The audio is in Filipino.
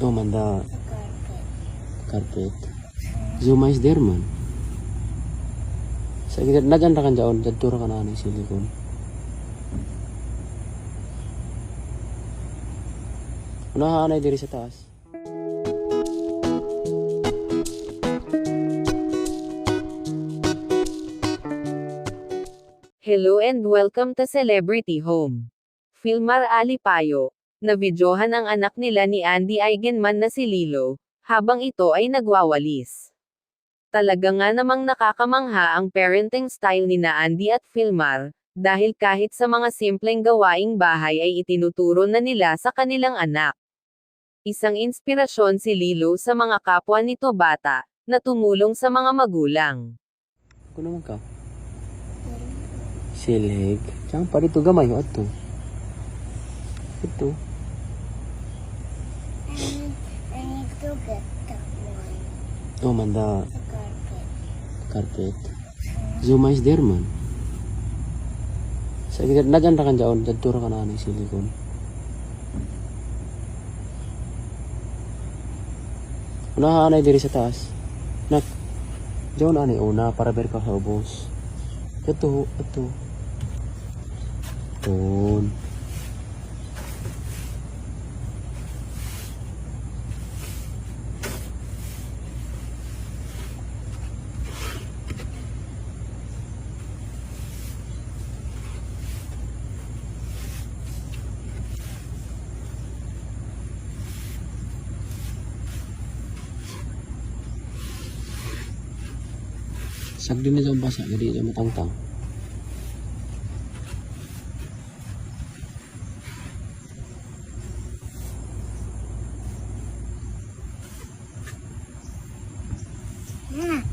Oh, manda. Sa carpet. Zuma is there man. Sa nadyan ra kan jaon, jadtura ka na ng silikon. Haanay diri sa taas? Hello and welcome to Celebrity Home. Filmar Alipayo, na videohan ang anak nila ni Andy Eigenman na si Lilo, habang ito ay nagwawalis. Talaga nga namang nakakamangha ang parenting style ni na Andy at Filmar, dahil kahit sa mga simpleng gawaing bahay ay itinuturo na nila sa kanilang anak. Isang inspirasyon si Lilo sa mga kapwa nito bata, na tumulong sa mga magulang. Ako naman ka. Silig. Diyan pa dito gamay ato. Ito. To get that one. Oh, manda. Carpet. Carpet. Zuma is there man. Sa gitna, nadyan ra kan jaon, jadtura ka na ng silikon. Haanay diri sa taas? Nak. Jaon ani una para ber ka sa ubos. Ito, ito. Doon. Sagdin ni jambas basah jadi jambas tangtang. Hmm.